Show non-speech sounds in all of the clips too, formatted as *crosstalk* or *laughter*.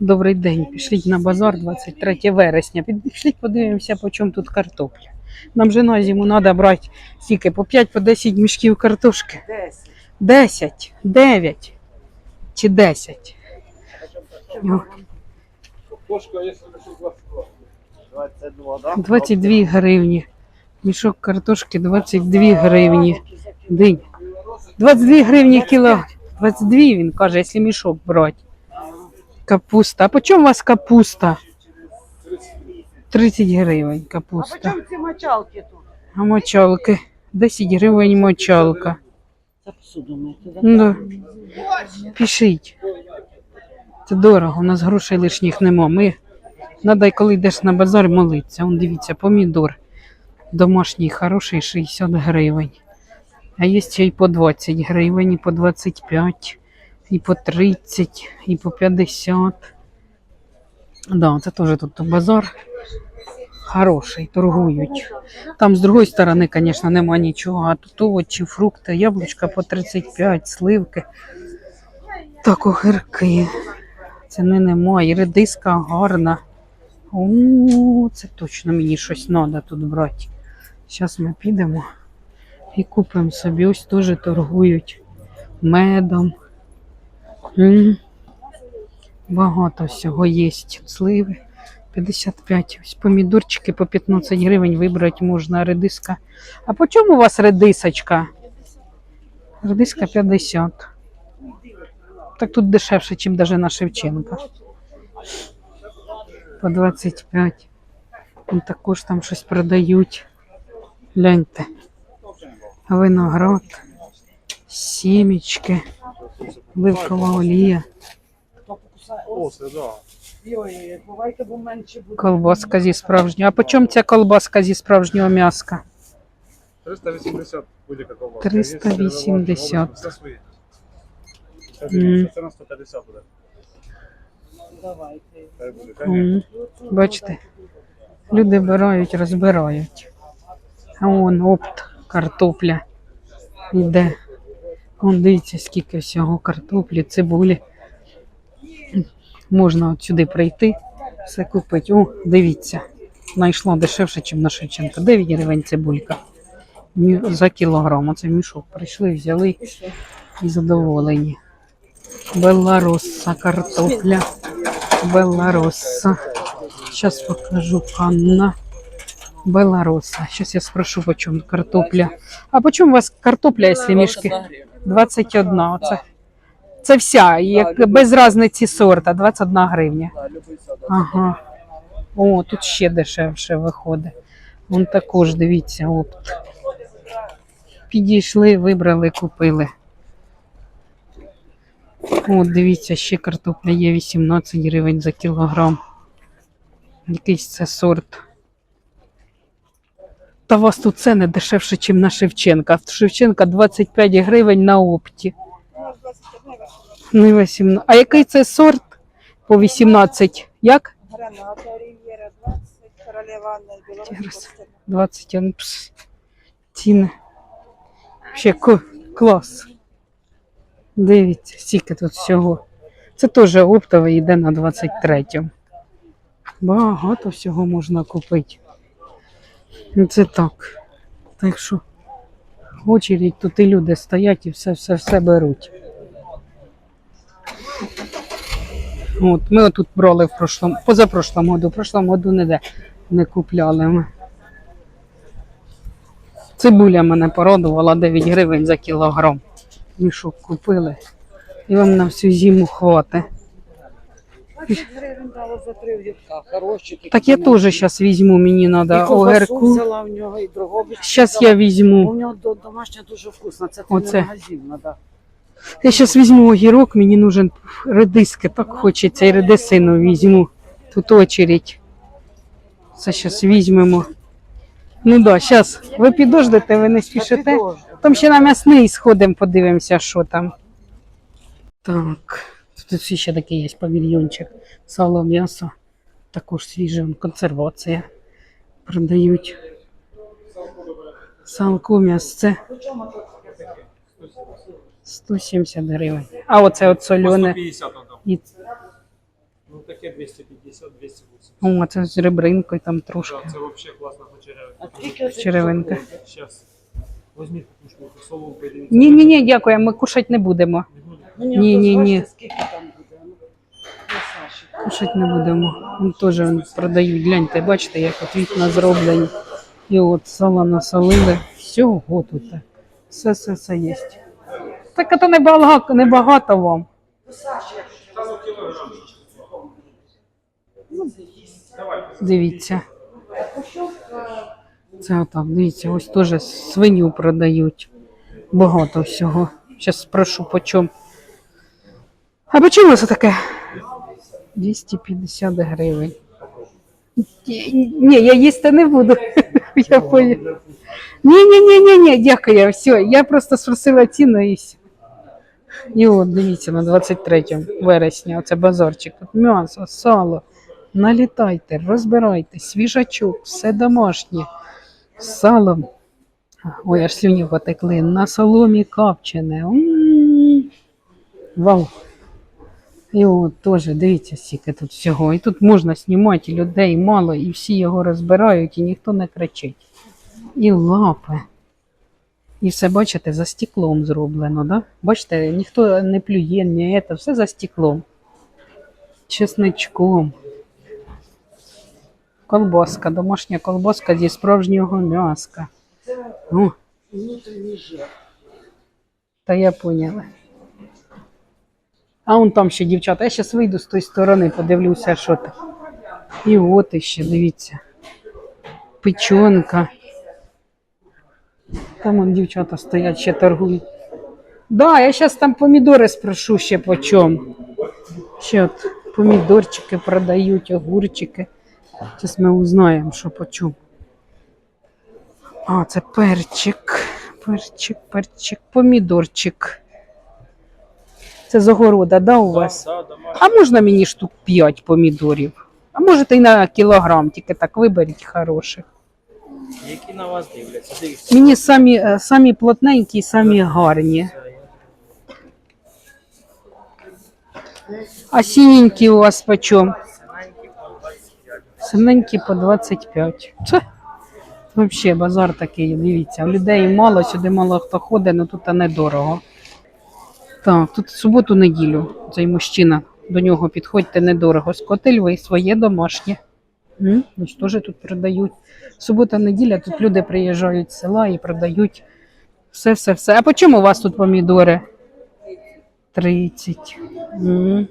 Добрий день. Пішліть на базар 23 вересня. Пішліть подивимося, по чому тут картопля. Нам же на зиму треба брати стільки по 5 по 10 мішків картошки. 10, 9 чи 10. Ну, Кошка, если 22. 22, да? 22 гривні. Мішок картошки 22 гривні. День. 22 гривні кіло. 22 він каже, якщо мішок брати. Капуста. А по чому у вас капуста? 30 гривень А капуста. почем ці мочалки тут? А мочалки? 10 гривень мочалка. Да? Ну, пишіть. Це дорого, у нас грошей лишніх нема. Ми треба, коли йдеш на базар, молитися. Он дивіться, помідор домашній, хороший 60 гривень. А є ще й по 20 гривень, і по 25, і по 30, і по 50. Да, це теж тут базар хороший, торгують. Там з другої сторони, звісно, нема нічого, а тут овочі, фрукти, яблучка по 35, сливки. Так, огірки. Ціни немає. Редиска гарна. О, це точно мені щось треба тут брати. Зараз ми підемо і купимо собі. Ось теж торгують медом. Багато всього є. Сливи 55. Ось помідорчики по 15 гривень вибрати можна. Редиска. А по чому у вас редисочка? Редиска 50. Так тут дешевше, ніж навіть на Шевченка. По 25. Вон також там щось продають. Гляньте. Виноград, сімечки, оливкова олія, колбаска зі справжнього. А по чому ця колбаска зі справжнього м'яска? 380 буде какого. 380. Все свої. Це 150 буде. Давайте. Хай буде. конечно. М, Бачите, люди бирають, розбирають. А вон опт, картопля йде. Вон дивіться, скільки всього картоплі, цибулі. Можна от сюди прийти, все купити. О, дивіться, знайшла дешевше, ніж на Шевченка. 9 гривень цибулька. За кілограм. Оце мішок. Прийшли, взяли і задоволені. Белароса картопля. Белароса. Сейчас покажу Анна. Белароса. Сейчас я спрошу, по чому картопля. А по чому у вас картопля, якщо мішки? 21. Оце. Це вся, як без різниці сорта, 21 гривня. Ага. О, тут ще дешевше виходить. Вон також, дивіться, опт. Підійшли, вибрали, купили. От, дивіться, ще картопля є 18 гривень за кілограм. Якийсь це сорт. Та у вас тут ціни дешевше, ніж на Шевченка. В Шевченка 25 гривень на опті. Не 18. А який це сорт? По 18. Як? Граната, Рів'єра 20, Королева Анна, Раз. Білорусь. 21. Пс. Ціни. Ще клас. Дивіться, скільки тут всього. Це теж оптовий йде на 23. Багато всього можна купити. Ну, Це так. Так що очередь тут і люди стоять і все, все, все беруть. От, ми отут брали в прошлому, позапрошлому году, в прошлому году не де не купляли ми. Цибуля мене порадувала 9 гривень за кілограм. Мішок купили. І вам на всю зиму хватить. 20 гривень дала за три огірка. Хороші такі. Так я теж зараз візьму, мені І треба ковбасу огірку. взяла в нього, і другобич. Зараз я У візьму. нього до- домашня дуже вкусна. Це Оце. Магазин надо. Я зараз візьму огірок, мені нужен редиски, так хочеться, і редисину візьму. Тут очередь. Це зараз візьмемо. Ну да, зараз ви підождете, ви не спішите. Там ще на м'ясний сходимо, подивимося, що там. Так, тут ще такий є павільйончик. Сало, м'ясо. Також свіже, консервація. Продають. Салко, м'ясце. 170 гривень. А оце от солене. 150 надо. І Ну таке 250, 280. О, це з ребринкою там трошки. Да, це взагалі класна почеревина. А Черевинка. Зараз. Візьміть таку штуку, соломку. Ні, ні, ні, дякую, ми кушати не будемо. Не буде? ні, ні, ні. Скільки там буде? Ну, не будемо. Вон теж продають. Гляньте, бачите, як от вікна зроблені. І от сало насолили. Всього тут. Все, все, все є. Так це небагато, небагато вам. Дивіться. Це отак, дивіться, ось теж свиню продають. Багато всього. Зараз спрошу по чому. А по чому це таке? 250 гривень. Ні, я їсти не буду. *laughs* Я. Ні, ні, ні, ні, ні, дякую, все. Я просто спросила ціну і все. І от, дивіться, на 23 вересня, оце базарчик. Тут м'ясо, сало. Налітайте, розбирайте, свіжачок, все домашнє. З салом. Ой, аж слюні потекли. На соломі копчене. М. Вау. І от теж дивіться, скільки тут всього. І тут можна знімати людей мало, і всі його розбирають, і ніхто не кричить. І лапи. І все, бачите, за стеклом зроблено, да? Бачите, ніхто не плює, не це, все за стеклом. Чесничком. Колбаска, домашня колбаска зі справжнього м'яска. О, Внутрішній жир. та я поняла. А он там ще дівчата. Я зараз вийду з тої сторони, подивлюся, що там. І от іще, дивіться. Печонка. Там он дівчата стоять, ще торгують. Да, я зараз там помідори спрошу ще по чому. Ще от помідорчики продають, огурчики. Зараз ми узнаємо, що по чому. А, це перчик. Перчик, перчик, помідорчик. Це з огорода, да, у вас? А можна мені штук 5 помідорів? А можете і на кілограм, тільки так виберіть хороших. Які на вас дивляться? Дивіться. Мені самі, е, самі плотненькі, самі гарні. А синенькі у вас почем? Синенькі по 25. Це взагалі базар такий, дивіться. Людей мало, сюди мало хто ходить, але тут недорого. Так, тут суботу неділю цей мужчина. До нього підходьте недорого. Скотильви своє домашнє. М? Ось теж тут продають. Субота, неділя, тут люди приїжджають з села і продають все, все, все. А по чому у вас тут помідори? 30. М.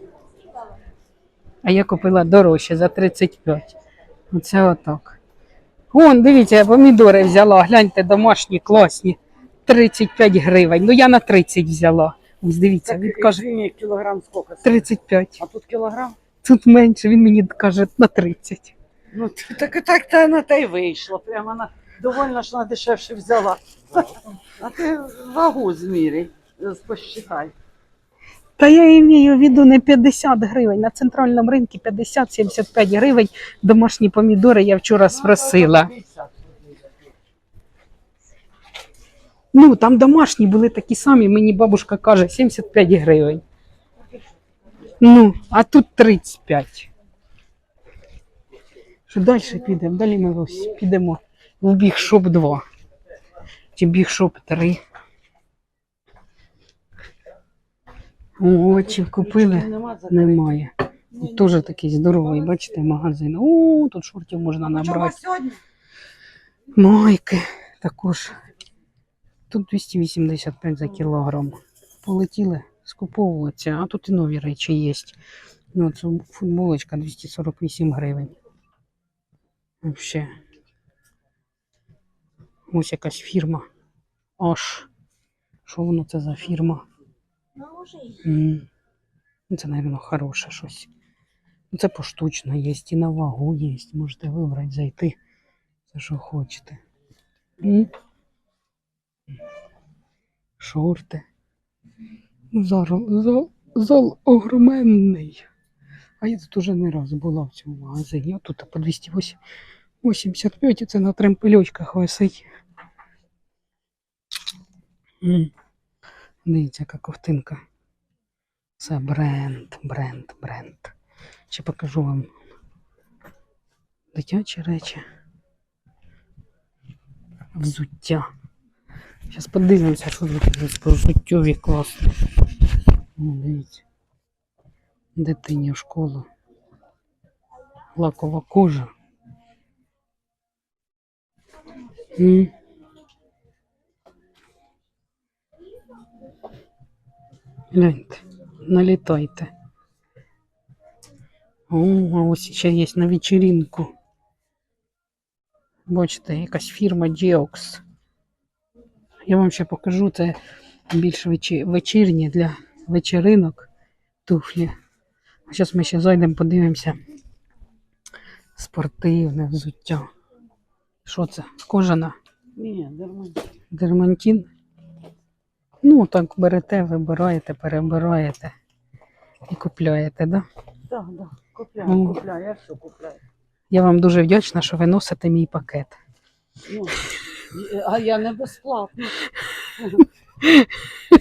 А я купила дорожче за 35. Оце отак. Вон, дивіться, я помідори взяла. Гляньте, домашні, класні. 35 гривень. Ну я на 30 взяла. Ось дивіться, Так, він каже кілограм скільки? 35. А тут кілограм? Тут менше, він мені каже на 30. Ну, так, так та на те й вийшло. Прямо на довольно ж на дешевше взяла. А ти вагу зміряй, е, посчитай. Та я маю в виду не 50 гривень. На центральному ринку 50-75 гривень. Домашні помідори я вчора спросила. Ну, там домашні були такі самі, мені бабушка каже, 75 гривень. Ну, а тут 35. Що далі підемо? Далі ми ось підемо в Бігшоп 2. Чи Бігшоп 3. О, чи купили? Немає. Тут теж такий здоровий, бачите, магазин. О, тут шортів можна набрати. Майки також. Тут 285 за кілограм. Полетіли скуповуватися, а тут і нові речі є. Ну, це футболочка 248 гривень. Вообще. Ось якась фірма. Аж. Що воно це за фірма? Ну, Це, мабуть, хороше щось. Ну, Це поштучно є, і на вагу є. Можете вибрати, зайти. Це що хочете. М? Шорти. Ну, Зал, зал, огроменний. А я тут уже не раз була в цьому магазині. Тут по 285 і це на тремпельочках висить. Дивіться, яка ковтинка. Це бренд, бренд, бренд. Ще покажу вам дитячі речі. Взуття. Зараз подивимося, що тут є по взуттєві класно. Дивіться. Дитині в школу. Лакова кожа. М. Гляньте, налітайте. О, а ось ще є на вечеринку. Бачите, якась фірма Geox. Я вам ще покажу, це більш вечі- вечірні для вечеринок туфлі. А зараз ми ще зайдемо, подивимося. Спортивне взуття. Що це? Кожана? Ні, нормально. Дермантин. Ну, так берете, вибираєте, перебираєте і купляєте, да? Так, так. Купляю, Ну. купляю, я все купляю. Я вам дуже вдячна, що ви носите мій пакет. Ну, а я не безплатно.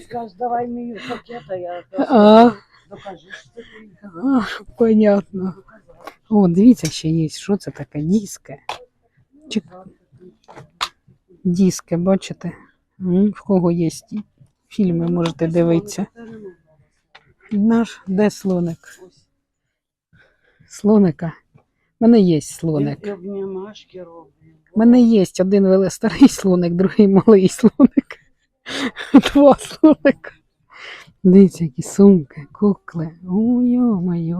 Скажеш, давай мені пакет, а я А. докажу, що ти. А, понятно. О, дивіться, ще є. Що це таке? Диски. Чи... Диски, бачите? В кого є фільми, можете дивитися. Наш, де слоник? Слоника. У мене є слоник. І обнімашки роблю. У мене є один старий слоник, другий малий слоник. *laughs* Два слоника. Дивіться, які сумки, кукли. Ой, йо-моє.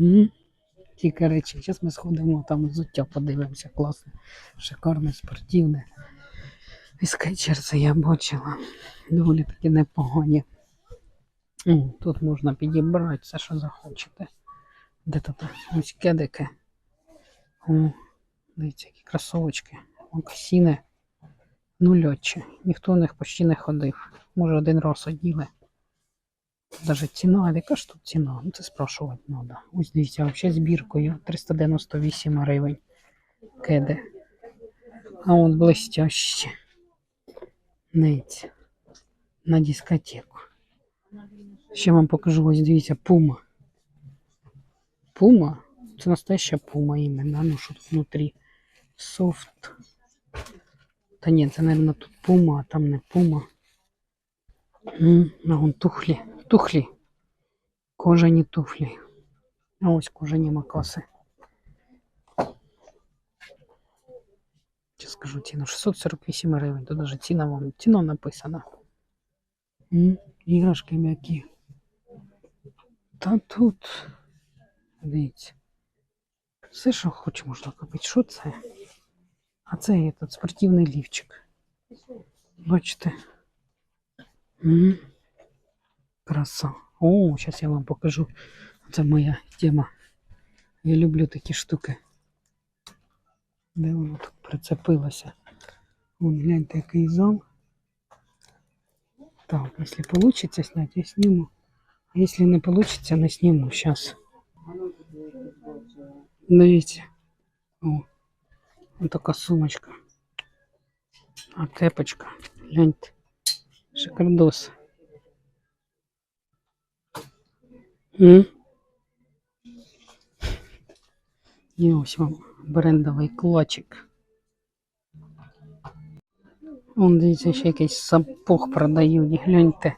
М, Тільки речі. Зараз ми сходимо, там взуття подивимося. Класне, шикарне, спортивне. І скетчерси я бачила. Доволі таки непогані. Тут можна підібрати все, що захочете. Де тут ось кедики. Дивіться, які кросовочки. Мокасіни. Ну, льотчі. Ніхто в них почти не ходив. Може, один раз оділи. Даже ціна, яка ж тут ціна? Ну, це спрашувати треба. Ось дивіться, взагалі збіркою 398 гривень. Кеди. А он блестящі. Дивіться. На дискотеку. Ще вам покажу, ось дивіться, пума. Пума. Це настоящая пума іменно. Ну що тут внутрі? Софт. Та ні, це, мабуть, тут пума, а там не пума. А вон тухлі. Тухлі. Кожані туфлі. А ось кожані макаси. Ще скажу ціну. 648 гривень. Тут навіть ціна вам. Ціна написана. Іграшки м'які. Та тут. Дивіться. Все, що хоч можна купити. Що це? А це є тут спортивний лівчик. Бачите? М, Краса. О, зараз я вам покажу. Це моя тема. Я люблю такі штуки. Де воно тут прицепилося? Вон, гляньте, який зал. Так, якщо вийде зняти, я сниму. А якщо не вийде, не сниму. Зараз. Дивіться. О, ось така сумочка. А кепочка. Гляньте. Шикардос. М? І ось вам брендовий клочик. Вон, дивіться, ще якийсь сапог продають, гляньте.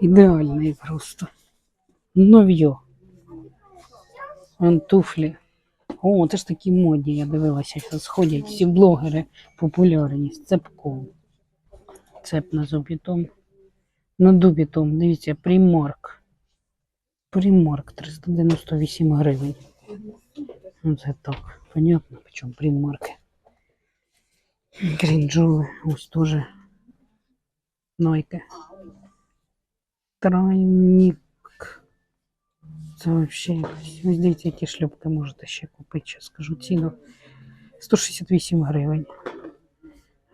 Ідеальний просто. Нов'йо. Вон туфлі. О, це ж такі моді, я дивилася, що сходять всі блогери популярні з цепком. Цеп на зубітом. На дубітом, дивіться, примарк. Примарк 398 гривень. Ну, це так, понятно, почому примарки. Грінджоли, ось теж. Нойки. Тройник. Це взагалі. Ось які шлюпки можете ще купити. Ще скажу ціну. 168 гривень.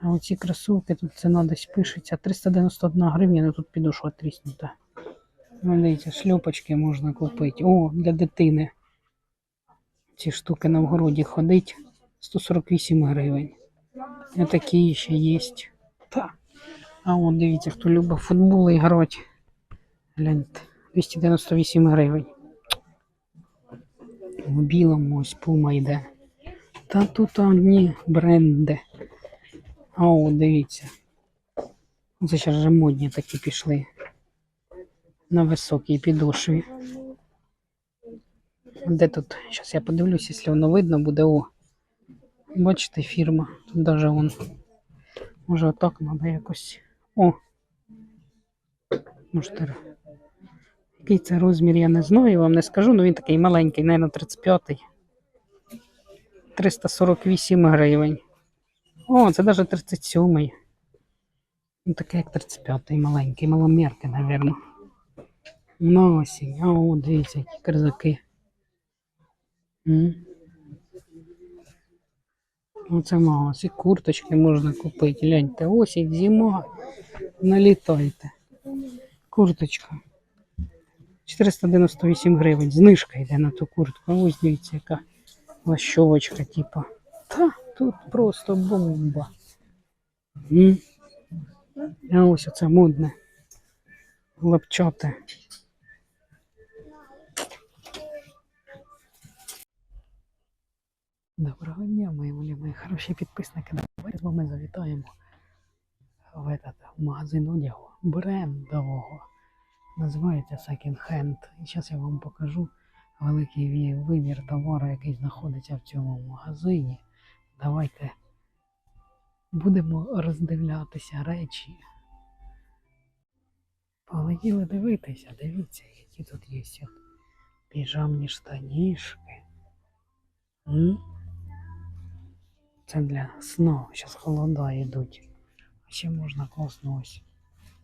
А оці кросовки тут ціна десь пишеться. 391 гривня, ну тут підошва тріснута. Ну, дивіться, шльопочки можна купити. О, для дитини. Ці штуки на вгороді ходить. 148 гривень. І такі ще є. Та. А от дивіться, хто любить футбол і грати. Гляньте, 298 гривень. В білому ось пума йде. Та тут одні бренди. О, дивіться. Це ще вже модні такі пішли. На високій підошві. Де тут? Зараз я подивлюсь, якщо воно видно буде. О. Бачите, фірма. Тут даже вон. Може отак треба якось. О. Може, який це розмір, я не знаю, вам не скажу, але він такий маленький, навіть 35-й. 348 гривень. О, це навіть 37-й. Ну, такий як 35-й маленький, маломірки, мабуть. На осінь. А о, дивіться, які кризаки. Оце магаз. І курточки можна купити. Гляньте, осінь, зима. Налітайте. Курточка. 498 гривень. Знижка йде на ту куртку. Ось дивіться, яка лащовочка, типа. Та тут просто бомба. М. А ось оце модне. Лапчате. Доброго дня, мої мої хороші підписники. Давайте з вами завітаємо в, этот, в магазин одягу брендового. Називається Second Hand. І зараз я вам покажу великий вибір товару, який знаходиться в цьому магазині. Давайте будемо роздивлятися речі. Полетіли дивитися, дивіться, які тут є піжамні штанішки. М? Це для сну. Зараз холода йдуть. А ще можна класно ось.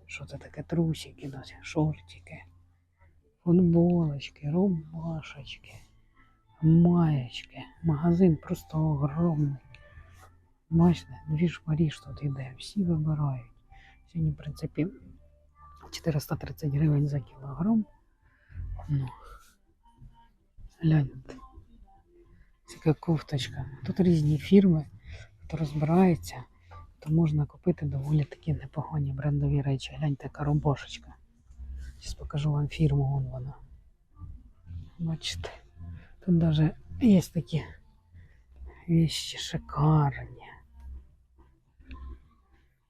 Що це таке? Трусики, ось, шортики, футболочки, рубашечки, маєчки. Магазин просто огромний. Бачите, дві ж Паріж тут йде, всі вибирають. Сьогодні, в принципі, 430 гривень за кілограм. Ну, гляньте. Це кофточка. Тут різні фірми, хто розбирається, то можна купити доволі такі непогані брендові речі. Гляньте, яка рубашечка. Зараз покажу вам фірму, вон вона. Бачите, тут навіть є такі вещи шикарні.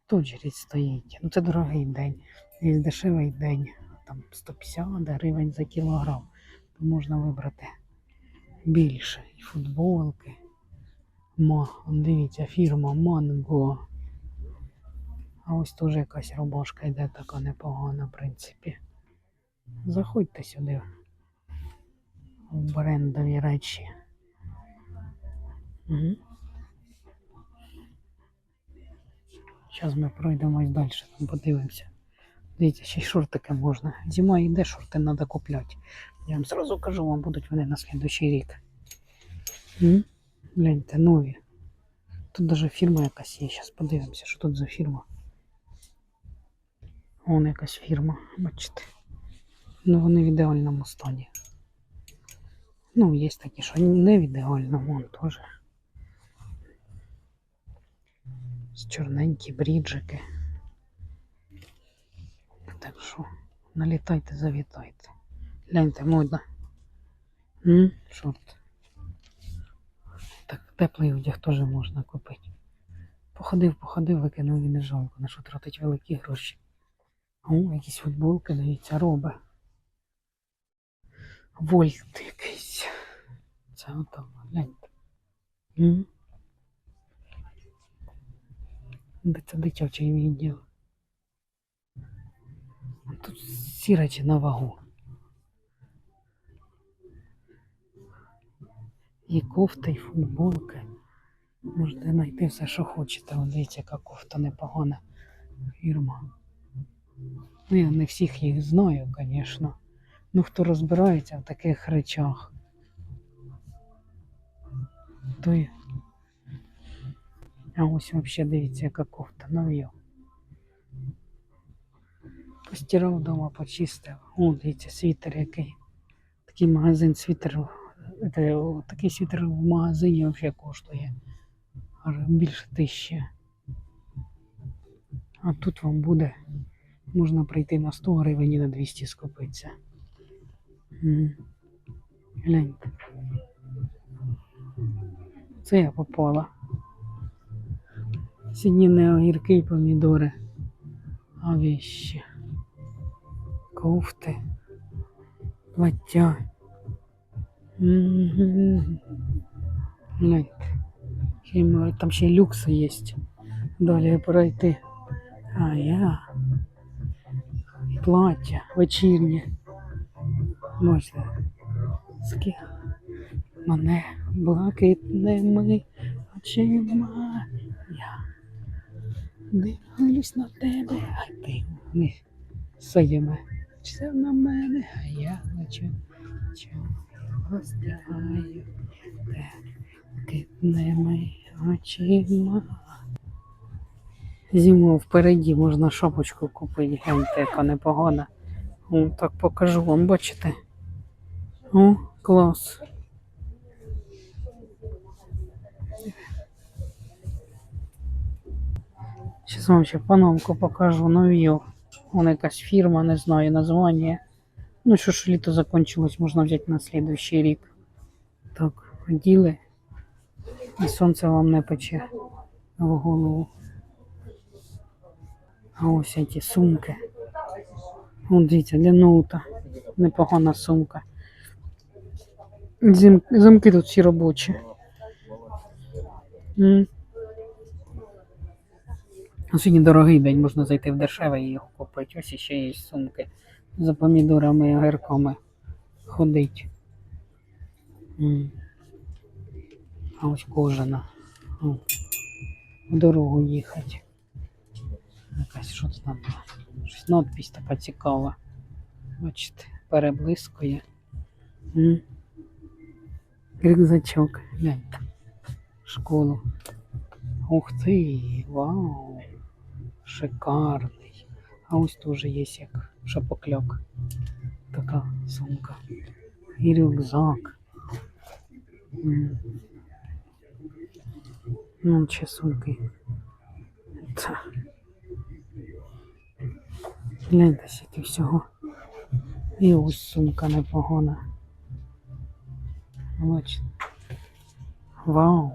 Тут же річ стоїть. Ну це дорогий день. Є дешевий день. Там 150 гривень за кілограм. То можна вибрати більше. І футболки. Ма, дивіться, фірма Манго. А ось теж якась рубашка йде така непогана, в принципі. Заходьте сюди. В брендові речі. Угу. Зараз ми пройдемось далі, там подивимося. Дивіться, ще й шортики можна. Зима йде, шорти треба купляти. Я вам зразу кажу, вам будуть вони на слідуючий рік. М? Гляньте, нові. Тут навіть фірма якась є. Зараз подивимося, що тут за фірма. Вон якась фірма, бачите. Ну вони в ідеальному стані. Ну, є такі, що не в ідеальному, вон теж. Чорненькі бріджики. Так що, налітайте, завітайте. Гляньте, модно. М? Шорт. Так, теплий одяг теж можна купити. Походив, походив, викинув і не жалко, на що тратить великі гроші. О, якісь футболки, дивіться, роби. Вольт якийсь. Це ото, гляньте. Де це дитячий відділ? Тут всі речі на вагу. І кофти, і футболки. Можете знайти все, що хочете. От дивіться, яка кофта непогана фірма. Ну, я не всіх їх знаю, звісно. Ну, хто розбирається в таких речах. Той. А ось взагалі дивіться, яка кофта нов'я. Постирав вдома, почистив. О, дивіться, світер який. Такий магазин світер. Такий світер в магазині взагалі коштує. Більше тисячі. А тут вам буде. Можна прийти на 100 гривень і на 200 скупитися. Гляньте. Це я попала. Сьогодні не огірки і помідори, а віщі. Кофти, плаття. Гляньте. Там ще люкси є. Далі пройти. А я. Плаття вечірнє. Бачите. Скільки мене блакитними очима. Я дивлюсь на тебе, а ти не своїми. Все на мене, а я розтягаю те блакитними очима. Зимою впереді можна шапочку купити, гляньте, яка непогана. О, так покажу вам, бачите? О, клас. Сейчас вам ще панамку покажу новію. Вона якась фірма, не знаю названня. Ну, що ж літо закончилось, можна взяти на следующий рік. Так, оділи. І сонце вам не пече в голову. А ось ці сумки. Вон дивіться, для ноута. Непогана сумка. Зим, замки тут всі робочі. А Сьогодні дорогий день, можна зайти в дешеве і їх купити. Ось ще є сумки за помідорами і огірками ходить. М. А ось кожана. О. В дорогу їхати. Якась що це там? Щось надпись така цікава. Бачите, переблискує. М. Рюкзачок, гляньте. В Школу. Ух ти, вау. Шикарний. А ось теж є як шапокляк. Така сумка. І рюкзак. М. Ну, ще сумки. Та. Гляньте, скільки всього. І ось сумка непогана. Бачите. Вау.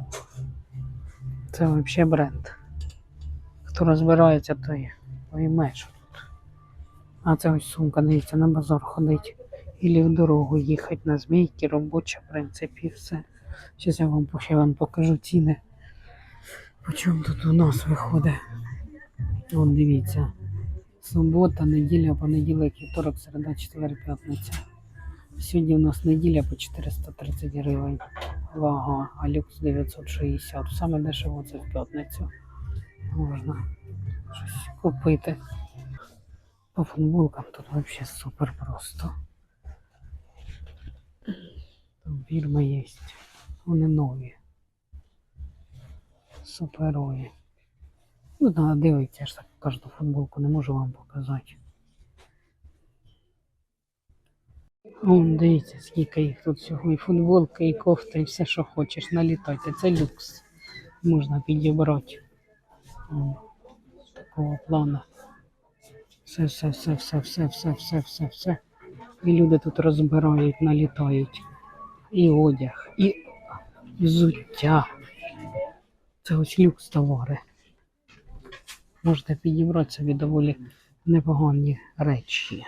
Це взагалі бренд. Хто розбирається, той пойме, що тут. А це ось сумка, дивіться, на базар ходить. Ілі в дорогу їхати на змійки, робоча, в принципі, все. Зараз я вам ще вам покажу ціни. По чому тут у нас виходить? От дивіться. Субота, неділя, понеділок, вівторок, середа, четвер, п'ятниця. Сьогодні у нас неділя по 430 гривень. Вага, а люкс 960. Саме дешево це в п'ятницю. Можна щось купити. По футболкам тут взагалі супер просто. Там фірми є. Вони нові. Суперові. Ну, да, дивіться, я ж так кожну футболку не можу вам показати. О, дивіться, скільки їх тут всього. І футболки, і кофти, і все, що хочеш. Налітайте. Це люкс. Можна підібрати. О, такого плану. Все, все, все, все, все, все, все, все, все. І люди тут розбирають, налітають. І одяг, і взуття. Це ось люкс товари. Можете підібратися від доволі непогані речі.